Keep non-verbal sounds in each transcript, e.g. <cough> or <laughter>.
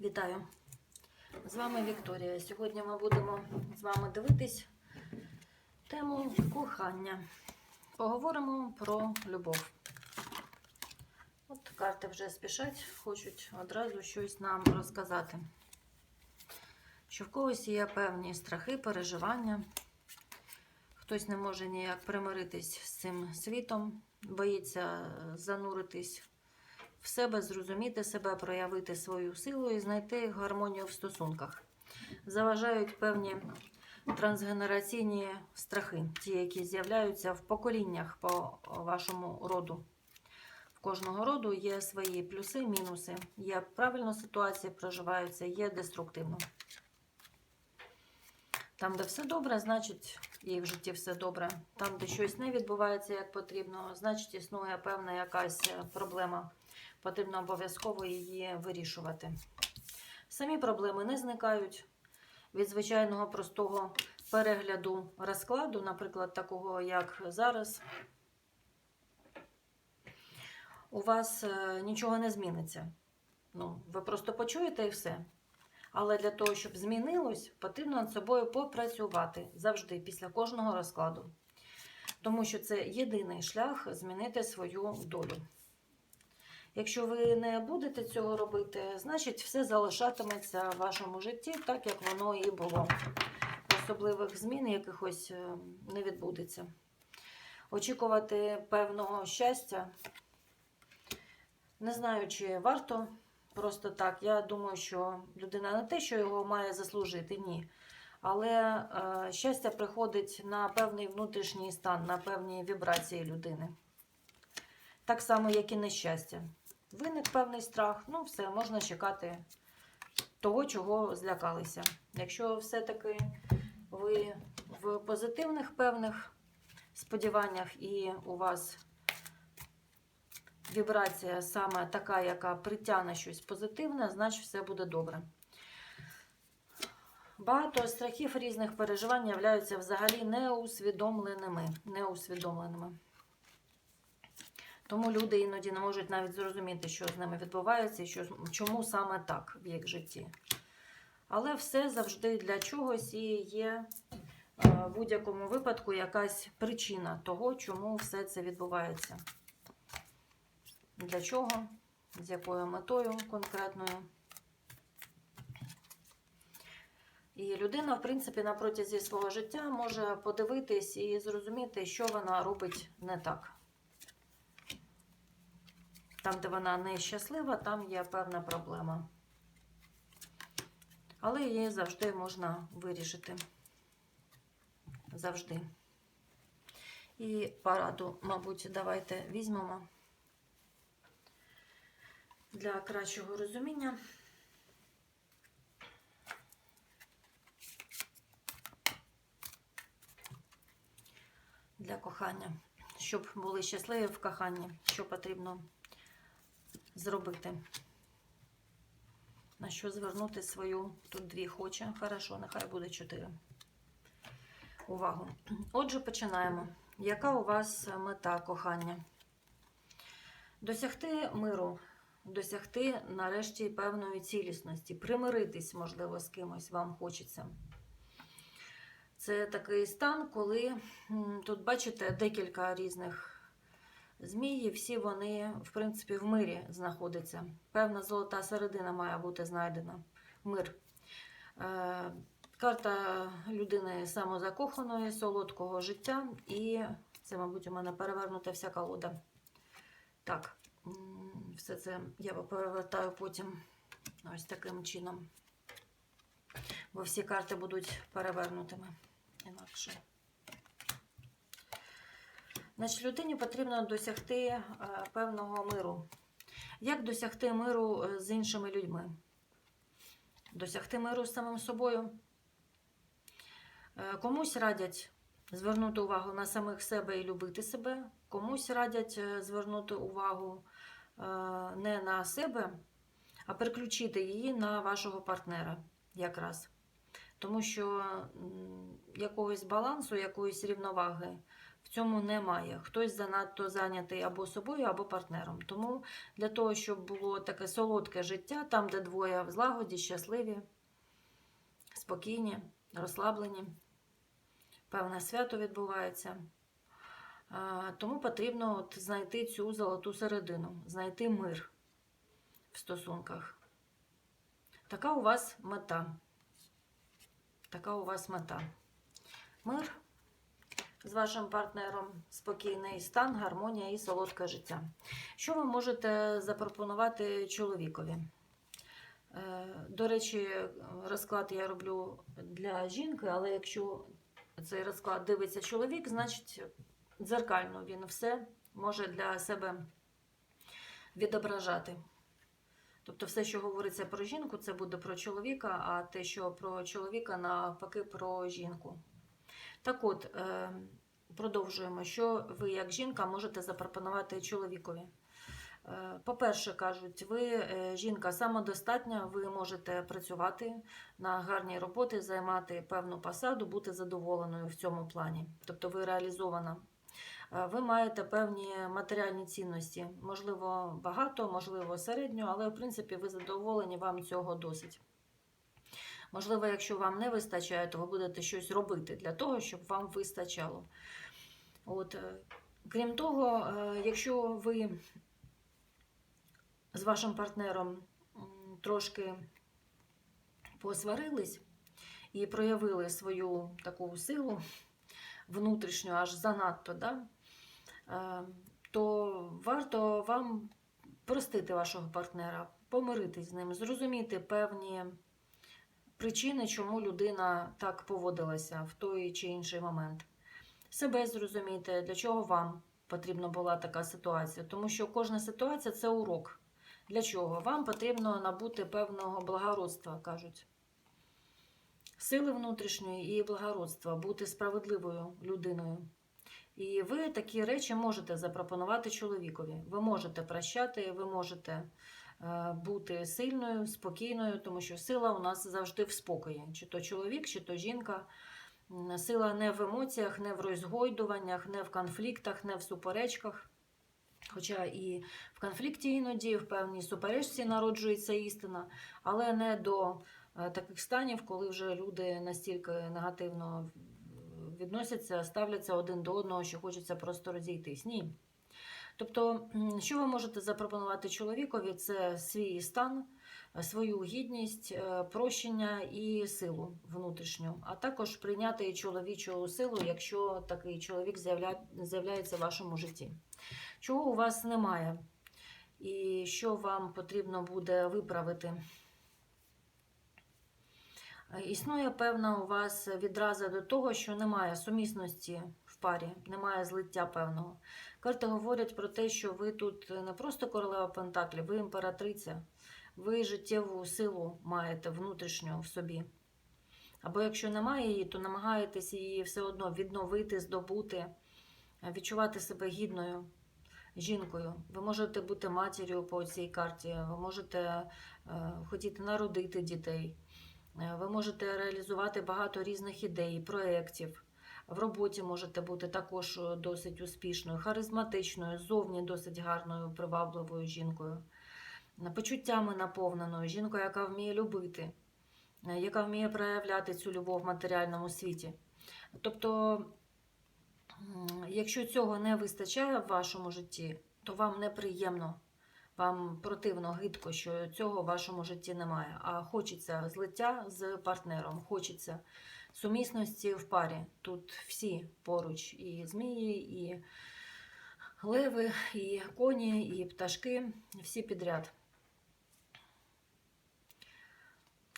Вітаю! З вами Вікторія. Сьогодні ми будемо з вами дивитись тему кохання. Поговоримо про любов. От карти вже спішать, хочуть одразу щось нам розказати. Що в когось є певні страхи, переживання. Хтось не може ніяк примиритись з цим світом, боїться зануритись в себе, зрозуміти себе, проявити свою силу і знайти гармонію в стосунках. Заважають певні трансгенераційні страхи, ті, які з'являються в поколіннях по вашому роду. В кожного роду є свої плюси, мінуси. Є правильно ситуації проживаються, є деструктивно. Там, де все добре, значить і в житті все добре. Там, де щось не відбувається як потрібно, значить існує певна якась проблема. Потрібно обов'язково її вирішувати. Самі проблеми не зникають від звичайного простого перегляду розкладу, наприклад, такого, як зараз. У вас е, нічого не зміниться. Ну, ви просто почуєте і все. Але для того, щоб змінилось, потрібно над собою попрацювати завжди, після кожного розкладу. Тому що це єдиний шлях змінити свою долю. Якщо ви не будете цього робити, значить все залишатиметься в вашому житті так, як воно і було. Особливих змін якихось е, не відбудеться. Очікувати певного щастя. Не знаю, чи варто просто так. Я думаю, що людина не те, що його має заслужити, ні. Але е, щастя приходить на певний внутрішній стан, на певні вібрації людини. Так само, як і нещастя. Виник певний страх, ну все, можна чекати того, чого злякалися. Якщо все-таки ви в позитивних певних сподіваннях і у вас вібрація саме така, яка притягне щось позитивне, значить все буде добре. Багато страхів різних переживань являються взагалі неусвідомленими. неусвідомленими. Тому люди іноді не можуть навіть зрозуміти, що з ними відбувається і що, чому саме так в їх житті. Але все завжди для чогось і є в будь-якому випадку якась причина того, чому все це відбувається. Для чого, з якою метою конкретною. І людина, в принципі, на протязі свого життя може подивитись і зрозуміти, що вона робить не так. Там, де вона не щаслива, там є певна проблема. Але її завжди можна вирішити. Завжди. І пораду, мабуть, давайте візьмемо для кращого розуміння. Для кохання, щоб були щасливі в коханні, що потрібно зробити. На що звернути свою, тут дві хоче, хорошо, нехай буде чотири. Увагу. Отже, починаємо. Яка у вас мета кохання? Досягти миру, досягти нарешті певної цілісності, примиритись, можливо, з кимось вам хочеться. Це такий стан, коли тут, бачите, декілька різних змії, всі вони, в принципі, в мирі знаходяться. Певна золота середина має бути знайдена. Мир. Е, карта людини самозакоханої, солодкого життя. І це, мабуть, у мене перевернута вся колода. Так, все це я перевертаю потім ось таким чином. Бо всі карти будуть перевернутими інакше. Значить, людині потрібно досягти е, певного миру. Як досягти миру е, з іншими людьми? Досягти миру з самим собою. Е, комусь радять звернути увагу на самих себе і любити себе, комусь радять звернути увагу не на себе, а переключити її на вашого партнера якраз. Тому що якогось балансу, якоїсь рівноваги в цьому немає. Хтось занадто зайнятий або собою, або партнером. Тому для того, щоб було таке солодке життя, там, де двоє в злагоді, щасливі, спокійні, розслаблені, певне свято відбувається. Тому потрібно от знайти цю золоту середину, знайти мир в стосунках. Така у вас мета. Така у вас мета. Мир з вашим партнером, спокійний стан, гармонія і солодке життя. Що ви можете запропонувати чоловікові? Е, До речі, розклад я роблю для жінки, але якщо цей розклад дивиться чоловік, значить дзеркально він все може для себе відображати. Тобто все, що говориться про жінку, це буде про чоловіка, а те, що про чоловіка, навпаки, про жінку. Так от, е, продовжуємо, що ви, як жінка, можете запропонувати чоловікові. Е, По-перше, кажуть, ви е, жінка самодостатня, ви можете працювати на гарній роботі, займати певну посаду, бути задоволеною в цьому плані. Тобто ви реалізована. Е, Ви маєте певні матеріальні цінності, можливо, багато, можливо, середньо, але в принципі ви задоволені, вам цього досить. Можливо, якщо вам не вистачає, то ви будете щось робити для того, щоб вам вистачало. От, е, крім того, е, якщо ви з вашим партнером трошки посварились і проявили свою таку силу внутрішню, аж занадто, да? е, то варто вам простити вашого партнера, помиритись з ним, зрозуміти певні причини, чому людина так поводилася в той чи інший момент. Себе зрозуміти, для чого вам потрібна була така ситуація. Тому що кожна ситуація це урок. Для чого? Вам потрібно набути певного благородства, кажуть. Сили внутрішньої і благородства, бути справедливою людиною. І ви такі речі можете запропонувати чоловікові. Ви можете прощати, ви можете бути сильною, спокійною, тому що сила у нас завжди в спокої. Чи то чоловік, чи то жінка. Сила не в емоціях, не в розгойдуваннях, не в конфліктах, не в суперечках. Хоча і в конфлікті іноді, в певній суперечці народжується істина, але не до е, таких станів, коли вже люди настільки негативно відносяться, ставляться один до одного, що хочеться просто розійтись. Ні. Тобто, що ви можете запропонувати чоловікові, це свій стан, свою гідність, е, прощення і силу внутрішню, а також прийняти чоловічу силу, якщо такий чоловік з'явля- з'являється в вашому житті. Чого у вас немає, і що вам потрібно буде виправити? Е, Існує певна у вас відраза до того, що немає сумісності парі, немає злиття певного. Карти говорять про те, що ви тут не просто королева Пентаклі, ви імператриця, ви життєву силу маєте внутрішню в собі. Або якщо немає її, то намагаєтесь її все одно відновити, здобути, відчувати себе гідною жінкою. Ви можете бути матір'ю по цій карті, ви можете е, хотіти народити дітей. Е, Ви можете реалізувати багато різних ідей, проєктів. В роботі можете бути також е, досить успішною, харизматичною, зовні досить гарною, привабливою жінкою, почуттями наповненою, жінкою, яка вміє любити, е, яка вміє проявляти цю любов в матеріальному світі. Тобто, якщо цього не вистачає в вашому житті, то вам неприємно. Вам противно, гидко, що цього в вашому житті немає. А хочеться злиття з партнером, хочеться сумісності в парі. Тут всі поруч: і змії, і леви, і коні, і пташки, всі підряд.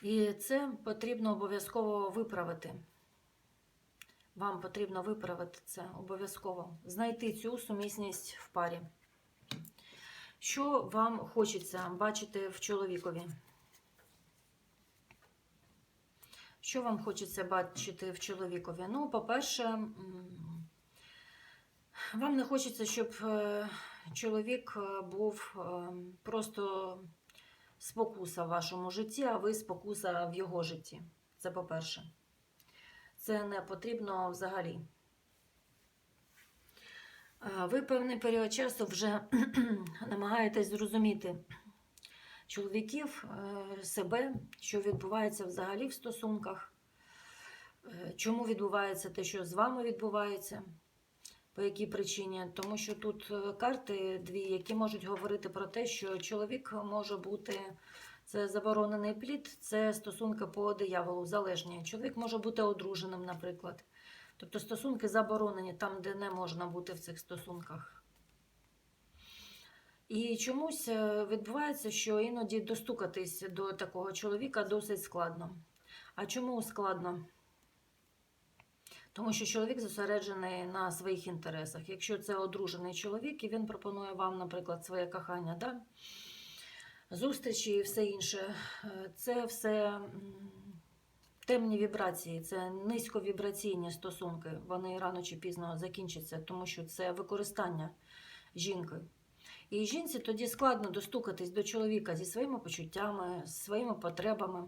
І це потрібно обов'язково виправити. Вам потрібно виправити це обов'язково. Знайти цю сумісність в парі. Що вам хочеться бачити в чоловікові? Що вам хочеться бачити в чоловікові? Ну, по-перше, вам не хочеться, щоб е, чоловік е, був е, просто спокуса в вашому житті, а ви спокуса в його житті. Це по-перше. Це не потрібно взагалі. Ви певний період часу вже <clears throat> намагаєтесь зрозуміти чоловіків, е, себе, що відбувається взагалі в стосунках, е, чому відбувається те, що з вами відбувається, по якій причині. Тому що тут е, карти дві, які можуть говорити про те, що чоловік може бути. Це заборонений плід, це стосунки по дияволу, залежні. Чоловік може бути одруженим, наприклад. Тобто стосунки заборонені там, де не можна бути в цих стосунках. І чомусь е, відбувається, що іноді достукатись до такого чоловіка досить складно. А чому складно? Тому що чоловік зосереджений на своїх інтересах. Якщо це одружений чоловік, і він пропонує вам, наприклад, своє кохання, да? зустрічі і все інше, е, це все темні вібрації, це низьковібраційні стосунки. Вони рано чи пізно закінчаться, тому що це використання жінки. І жінці тоді складно достукатись до чоловіка зі своїми почуттями, своїми потребами,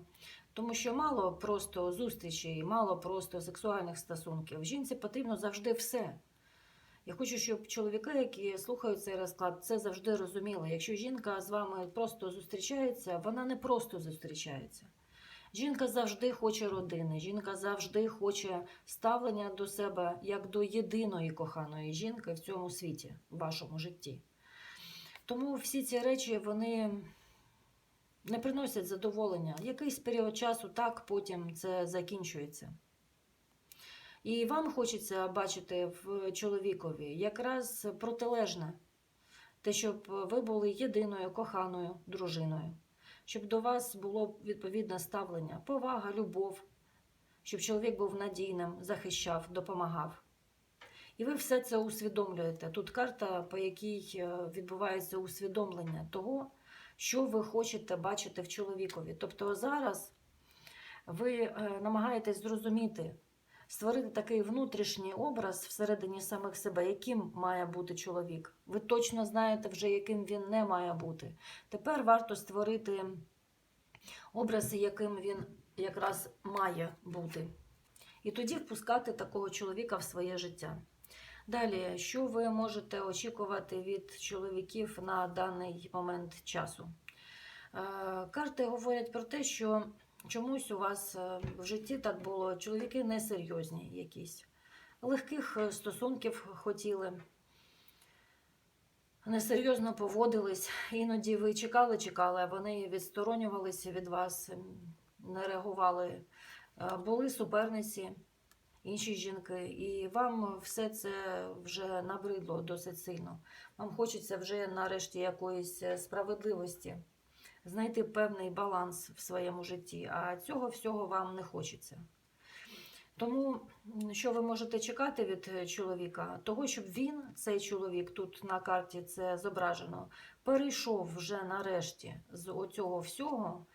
тому що мало просто зустрічей, мало просто сексуальних стосунків. Жінці потрібно завжди все. Я хочу, щоб чоловіки, які слухають цей розклад, це завжди розуміли. Якщо жінка з вами просто зустрічається, вона не просто зустрічається. Жінка завжди хоче родини, жінка завжди хоче ставлення до себе як до єдиної коханої жінки в цьому світі, в вашому житті. Тому всі ці речі вони не приносять задоволення. Якийсь період часу так, потім це закінчується. І вам хочеться бачити в чоловікові якраз протилежне, те, щоб ви були єдиною коханою дружиною, щоб до вас було відповідне ставлення, повага, любов, щоб чоловік був надійним, захищав, допомагав. І ви все це усвідомлюєте. Тут карта, по якій е, відбувається усвідомлення того, що ви хочете бачити в чоловікові. Тобто зараз ви е, намагаєтесь зрозуміти, створити такий внутрішній образ всередині самих себе, яким має бути чоловік. Ви точно знаєте вже, яким він не має бути. Тепер варто створити образ, яким він якраз має бути. І тоді впускати такого чоловіка в своє життя. Далі, що ви можете очікувати від чоловіків на даний момент часу? Е, Карти говорять про те, що чомусь у вас е, в житті так було чоловіки несерйозні якісь. Легких е, стосунків хотіли, несерйозно поводились. Іноді ви чекали, чекали, а вони відсторонювалися від вас, не реагували. Були суперниці інші жінки, і вам все це вже набридло досить сильно. Вам хочеться вже нарешті якоїсь е, справедливості, знайти певний баланс в своєму житті, а цього всього вам не хочеться. Тому що ви можете чекати від е, чоловіка? Того, щоб він, цей чоловік, тут на карті це зображено, перейшов вже нарешті з оцього всього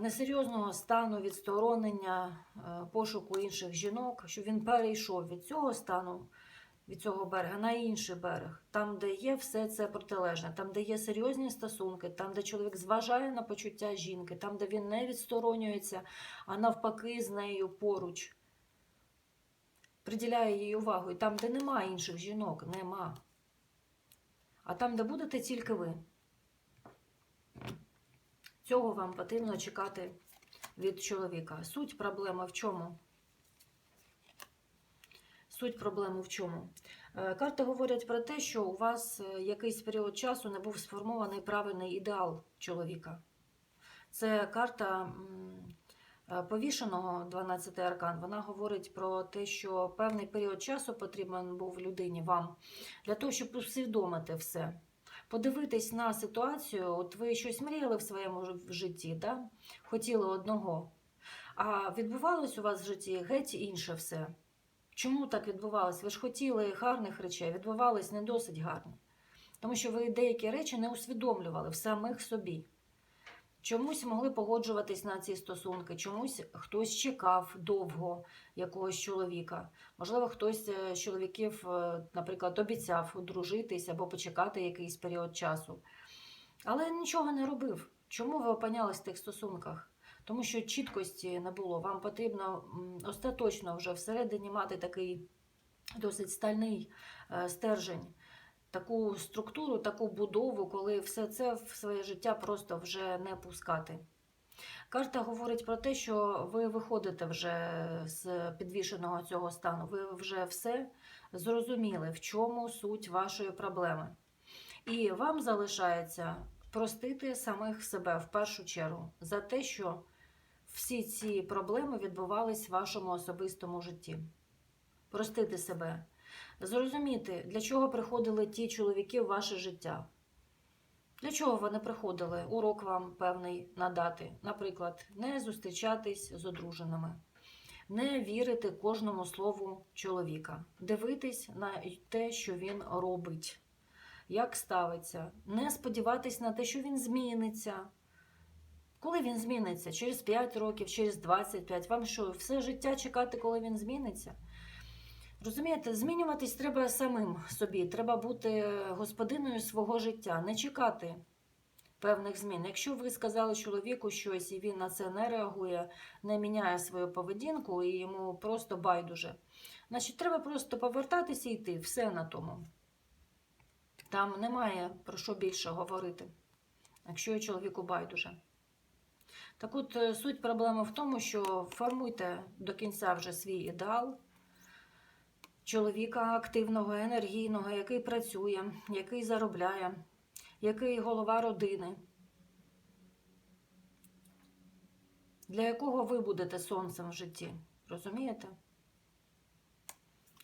несерйозного стану відсторонення, е, пошуку інших жінок, щоб він перейшов від цього стану, від цього берега на інший берег, там, де є все це протилежне, там, де є серйозні стосунки, там, де чоловік зважає на почуття жінки, там, де він не відсторонюється, а навпаки, з нею поруч. Приділяє їй увагу. І там, де нема інших жінок, нема. А там, де будете тільки ви. Цього вам потрібно чекати від чоловіка. Суть проблеми в чому? Суть проблеми в чому? Е, Карти говорять про те, що у вас е, якийсь період часу не був сформований правильний ідеал чоловіка. Це карта е, повішеного 12 аркан. Вона говорить про те, що певний період часу потрібен був людині вам для того, щоб усвідомити все. Подивитись на ситуацію, от ви щось мріяли в своєму житті, да? хотіли одного, а відбувалось у вас в житті геть інше все. Чому так відбувалось? Ви ж хотіли гарних речей, відбувались не досить гарні. Тому що ви деякі речі не усвідомлювали в самих собі. Чомусь могли погоджуватись на ці стосунки, чомусь хтось чекав довго якогось чоловіка. Можливо, хтось з чоловіків, е, наприклад, обіцяв одружитись або почекати якийсь період часу. Але нічого не робив. Чому ви опинялись в тих стосунках? Тому що чіткості не було. Вам потрібно остаточно вже всередині мати такий досить стальний е, стержень, таку структуру, таку будову, коли все це в своє життя просто вже не пускати. Карта говорить про те, що ви виходите вже з підвішеного цього стану. Ви вже все зрозуміли, в чому суть вашої проблеми. І вам залишається простити самих себе в першу чергу за те, що всі ці проблеми відбувались в вашому особистому житті. Простити себе, зрозуміти, для чого приходили ті чоловіки в ваше життя. Для чого вони приходили? Урок вам певний надати. Наприклад, не зустрічатись з одруженими, не вірити кожному слову чоловіка, дивитись на те, що він робить, як ставиться, не сподіватись на те, що він зміниться. Коли він зміниться? Через 5 років, через 25. Вам що, все життя чекати, коли він зміниться? Розумієте, змінюватись треба самим собі. Треба бути господиною свого життя, не чекати певних змін. Якщо ви сказали чоловіку щось і він на це не реагує, не міняє свою поведінку і йому просто байдуже, значить треба просто повертатися і йти. Все на тому. Там немає про що більше говорити, якщо чоловіку байдуже. Так от е, суть проблеми в тому, що формуйте до кінця вже свій ідеал чоловіка активного, енергійного, який працює, який заробляє, який голова родини, для якого ви будете сонцем в житті. Розумієте?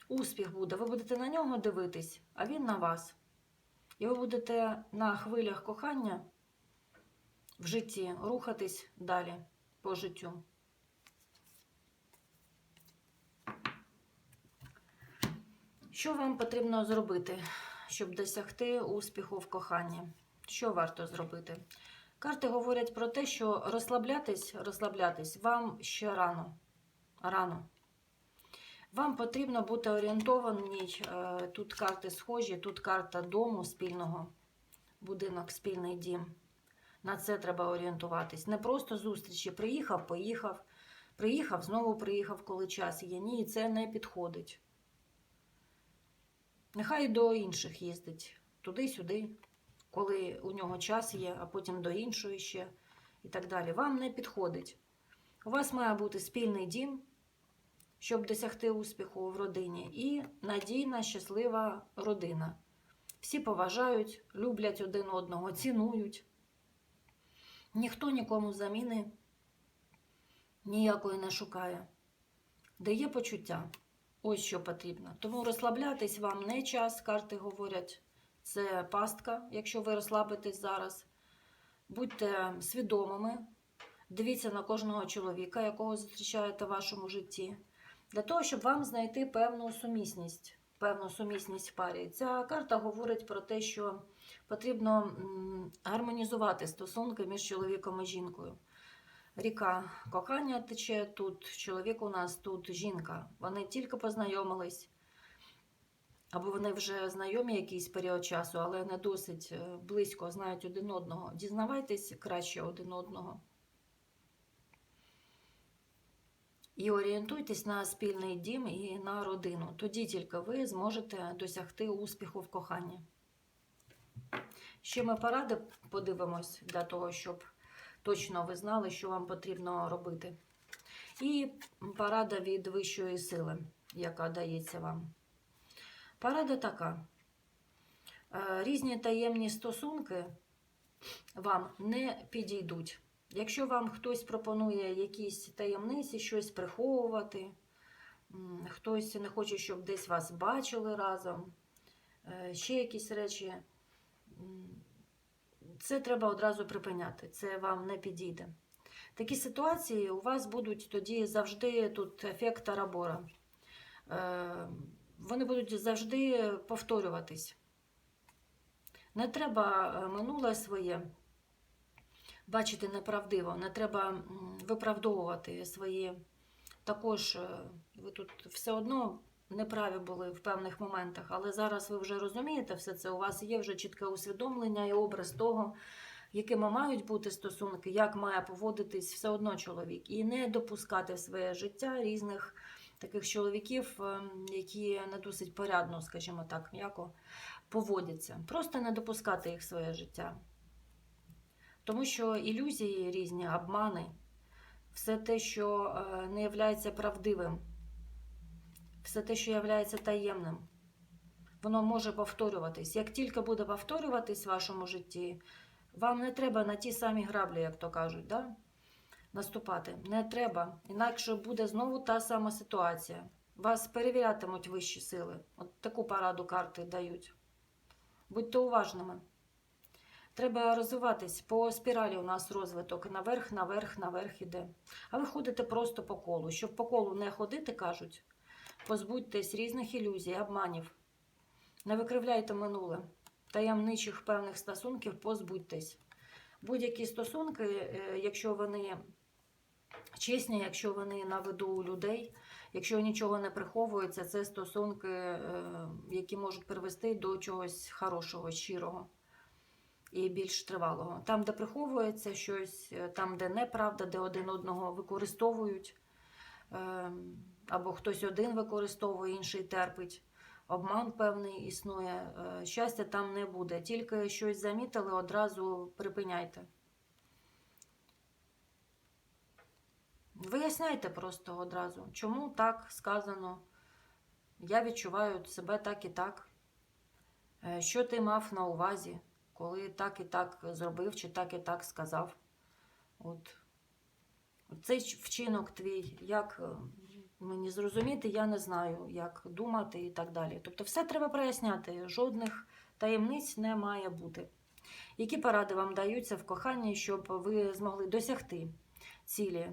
Успіх буде. Ви будете на нього дивитись, а він на вас. І ви будете на хвилях кохання в житті рухатись далі по життю. Що вам потрібно зробити, щоб досягти успіху в коханні? Що варто зробити? Карти говорять про те, що розслаблятись, розслаблятись вам ще рано. Рано. Вам потрібно бути орієнтованій. е, Тут карти схожі, тут карта дому спільного, будинок, спільний дім. На це треба орієнтуватись. Не просто зустрічі. Приїхав, поїхав, приїхав, знову приїхав, коли час є. Ні, це не підходить. Нехай до інших їздить туди-сюди, коли у нього час є, а потім до іншої ще і так далі. Вам не підходить. У вас має бути спільний дім, щоб досягти успіху в родині, і надійна, щаслива родина. Всі поважають, люблять один одного, цінують. Ніхто нікому заміни ніякої не шукає. Дає почуття. Ось що потрібно. Тому розслаблятись вам не час, карти говорять. Це пастка, якщо ви розслабитесь зараз. Будьте свідомими, дивіться на кожного чоловіка, якого зустрічаєте в вашому житті, для того, щоб вам знайти певну сумісність, певну сумісність в парі. Ця карта говорить про те, що потрібно гармонізувати стосунки між чоловіком і жінкою. Ріка кохання тече тут, чоловік у нас тут жінка. Вони тільки познайомились, або вони вже знайомі якийсь період часу, але не досить е, близько знають один одного. Дізнавайтесь краще один одного. І орієнтуйтесь на спільний дім і на родину. Тоді тільки ви зможете досягти успіху в коханні. Ще ми поради подивимось для того, щоб точно ви знали, що вам потрібно робити. І порада від вищої сили, яка дається вам. Порада така: Е, різні таємні стосунки вам не підійдуть. Якщо вам хтось пропонує якісь таємниці, щось приховувати, хтось не хоче, щоб десь вас бачили разом, е, ще якісь речі. Це треба одразу припиняти, це вам не підійде. Такі ситуації у вас будуть тоді завжди тут ефект тарабора. Е, Вони будуть завжди повторюватись. Не треба е, минуле своє бачити неправдиво, не треба виправдовувати свої. Також е, ви тут все одно неправі були в певних моментах, але зараз ви вже розумієте все це. У вас є вже чітке усвідомлення і образ того, якими мають бути стосунки, як має поводитись все одно чоловік, і не допускати в своє життя різних таких чоловіків, ем, які не досить порядно, скажімо так, м'яко поводяться. Просто не допускати їх в своє життя. Тому що ілюзії різні, обмани, все те, що е, не є правдивим, все те, що є таємним, воно може повторюватись. Як тільки буде повторюватись в вашому житті, вам не треба на ті самі граблі, як то кажуть, да? наступати. Не треба. Інакше буде знову та сама ситуація. Вас перевірятимуть вищі сили. От таку пораду карти дають. Будьте уважними. Треба розвиватись. По спіралі у нас розвиток наверх, наверх, наверх іде. А ви ходите просто по колу. Щоб по колу не ходити, кажуть, позбудьтесь різних ілюзій, обманів. Не викривляйте минуле. Таємничих певних стосунків позбудьтесь. Будь-які стосунки, е, якщо вони чесні, якщо вони на виду у людей, якщо нічого не приховується, це стосунки, е, які можуть привести до чогось хорошого, щирого і більш тривалого. Там, де приховується щось, е, там, де неправда, де один одного використовують, е, або хтось один використовує, інший терпить. Обман певний існує, е, щастя там не буде. Тільки щось замітили, одразу припиняйте. Виясняйте просто одразу, чому так сказано. Я відчуваю себе так і так. Е, Що ти мав на увазі, коли так і так зробив, чи так і так сказав? От. Цей вчинок твій, як е, мені зрозуміти, я не знаю, як думати і так далі. Тобто, все треба проясняти, жодних таємниць не має бути. Які поради вам даються в коханні, щоб ви змогли досягти цілі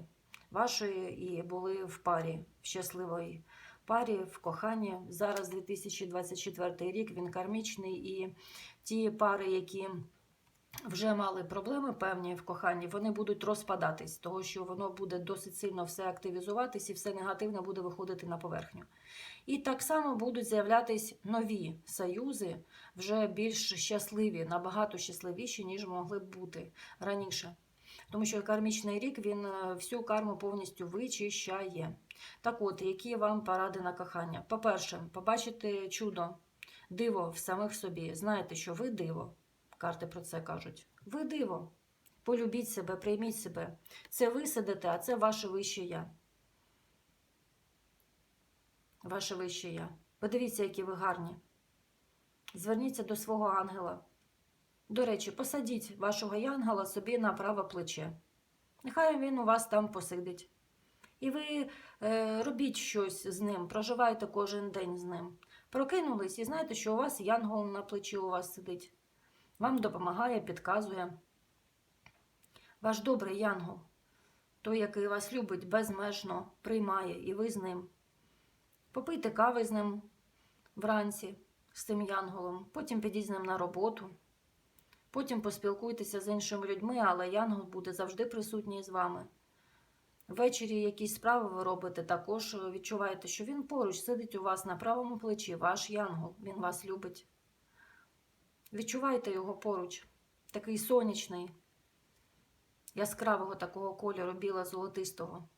вашої і були в парі, в щасливої парі, в коханні? Зараз 2024 рік, він кармічний, і ті пари, які вже мали проблеми певні в коханні, вони будуть розпадатись, того що воно буде досить сильно все активізуватись і все негативне буде виходити на поверхню. І так само будуть з'являтись нові союзи, вже більш щасливі, набагато щасливіші, ніж могли б бути раніше. Тому що кармічний рік він е, всю карму повністю вичищає. Так от, які вам поради на кохання? По-перше, побачити чудо, диво в самих собі. Знаєте, що ви диво. Карти про це кажуть. Ви диво. Полюбіть себе, прийміть себе. Це ви сидите, а це ваше вище я. Ваше вище я. Подивіться, які ви гарні. Зверніться до свого ангела. До речі, посадіть вашого янгела собі на праве плече. Нехай він у вас там посидить. І ви е, робіть щось з ним, проживайте кожен день з ним. Прокинулись і знаєте, що у вас янгол на плечі у вас сидить. Вам допомагає, підказує. Ваш добрий янгол, той, який вас любить, безмежно приймає, і ви з ним. Попийте кави з ним вранці, з цим янголом, потім підіть з ним на роботу. Потім поспілкуйтеся з іншими людьми, але янгол буде завжди присутній з вами. Ввечері якісь справи ви робите, також відчуваєте, що він поруч сидить у вас на правому плечі, ваш янгол, він вас любить. Відчувайте його поруч, такий сонячний, яскравого такого кольору, біло-золотистого.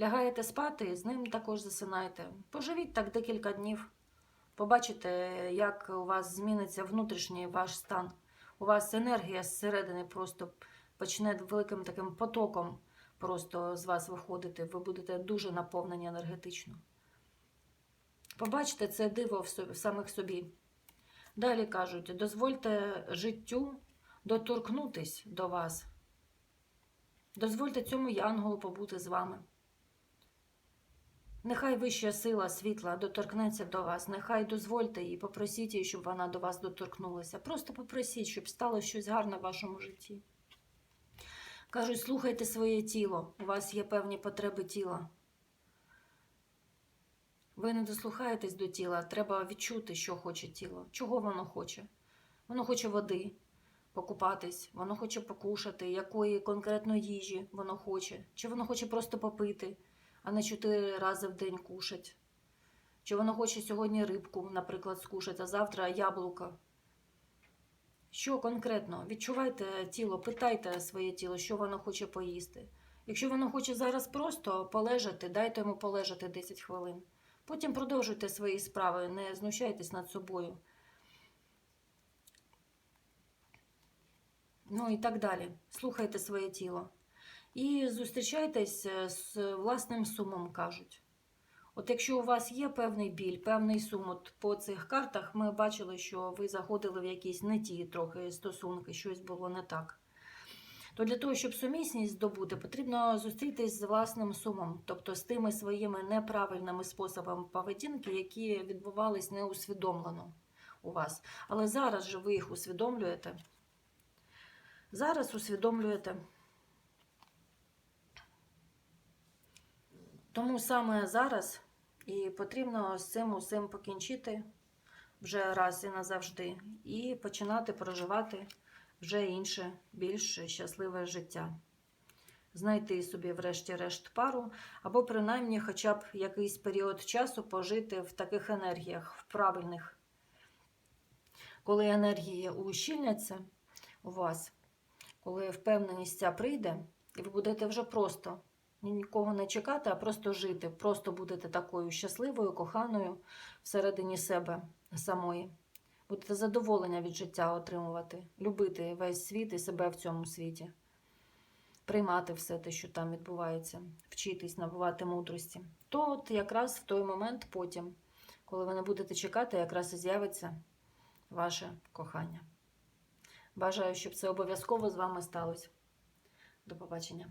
Лягаєте спати, з ним також засинайте. Поживіть так декілька днів. Побачите, як у вас зміниться внутрішній ваш стан. У вас енергія зсередини просто почне великим таким потоком просто з вас виходити. Ви будете дуже наповнені енергетично. Побачите це диво в, самих собі. Далі кажуть, дозвольте життю доторкнутись до вас. Дозвольте цьому янголу побути з вами. Нехай вища сила світла доторкнеться до вас, нехай дозвольте їй, попросіть її, щоб вона до вас доторкнулася. Просто попросіть, щоб стало щось гарне в вашому житті. Кажуть, слухайте своє тіло, у вас є певні потреби тіла. Ви не дослухаєтесь до тіла, треба відчути, що хоче тіло, чого воно хоче. Воно хоче води, покупатись, воно хоче покушати, якої конкретно їжі воно хоче, чи воно хоче просто попити а не чотири рази в день кушать. Чи воно хоче сьогодні рибку, наприклад, скушати, а завтра яблука. Що конкретно? Відчувайте тіло, питайте своє тіло, що воно хоче поїсти. Якщо воно хоче зараз просто полежати, дайте йому полежати 10 хвилин. Потім продовжуйте свої справи, не знущайтесь над собою. Ну і так далі. Слухайте своє тіло. І зустрічайтесь е, з власним сумом, кажуть. От якщо у вас є певний біль, певний сум, от по цих картах ми бачили, що ви заходили в якісь не ті трохи стосунки, щось було не так. То для того, щоб сумісність здобути, потрібно зустрітись з власним сумом, тобто з тими своїми неправильними способами поведінки, які відбувались неусвідомлено у вас. Але зараз же ви їх усвідомлюєте. Зараз усвідомлюєте. Тому саме зараз і потрібно з цим усім покінчити вже раз і назавжди, і починати проживати вже інше, більш щасливе життя. Знайти собі, врешті-решт, пару, або принаймні хоча б якийсь період часу пожити в таких енергіях, в правильних. Коли енергії ущільняться у вас, коли впевненість ця прийде, і ви будете вже просто нікого не чекати, а просто жити. Просто будете такою щасливою, коханою всередині себе самої. Будете задоволення від життя отримувати, любити весь світ і себе в цьому світі, приймати все те, що там відбувається, вчитись, набувати мудрості. То от якраз в той момент потім, коли ви не будете чекати, якраз і з'явиться ваше кохання. Бажаю, щоб це обов'язково з вами сталося. До побачення.